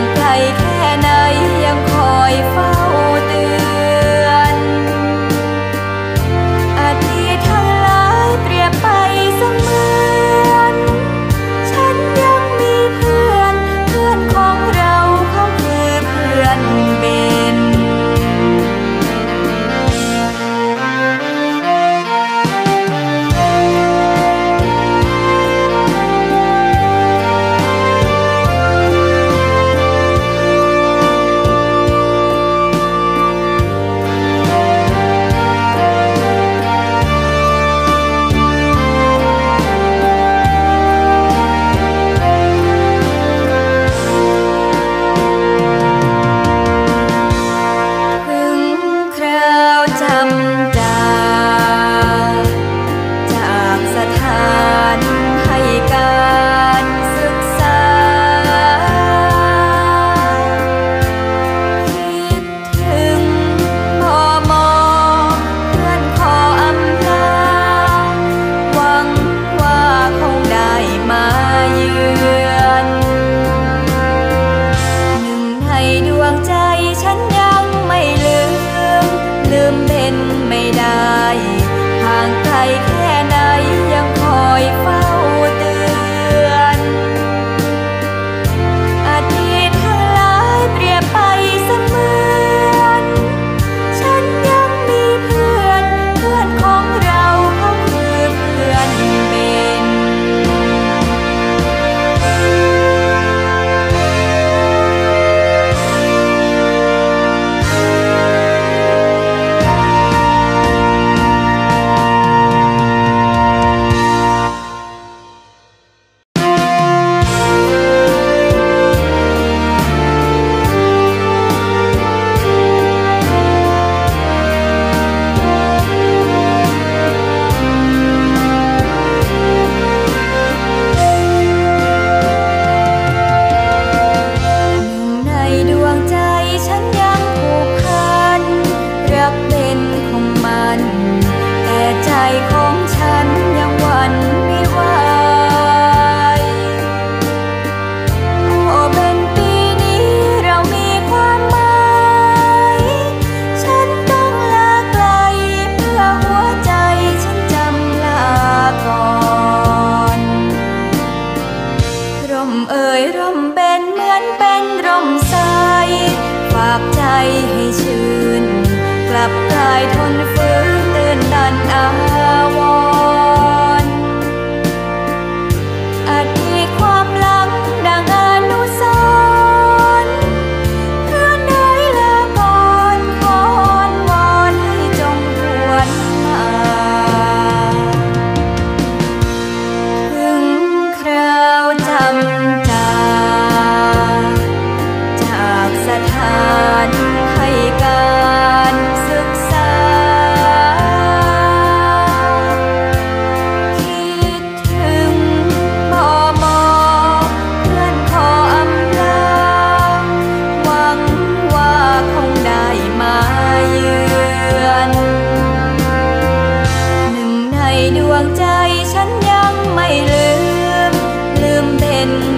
างไกล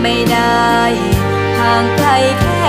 ไม่ได้ห่างไกลแค่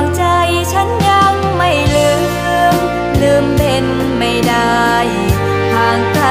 างใจฉันยังไม่ลืม ลืมเป็นไม่ได้ห่างไกล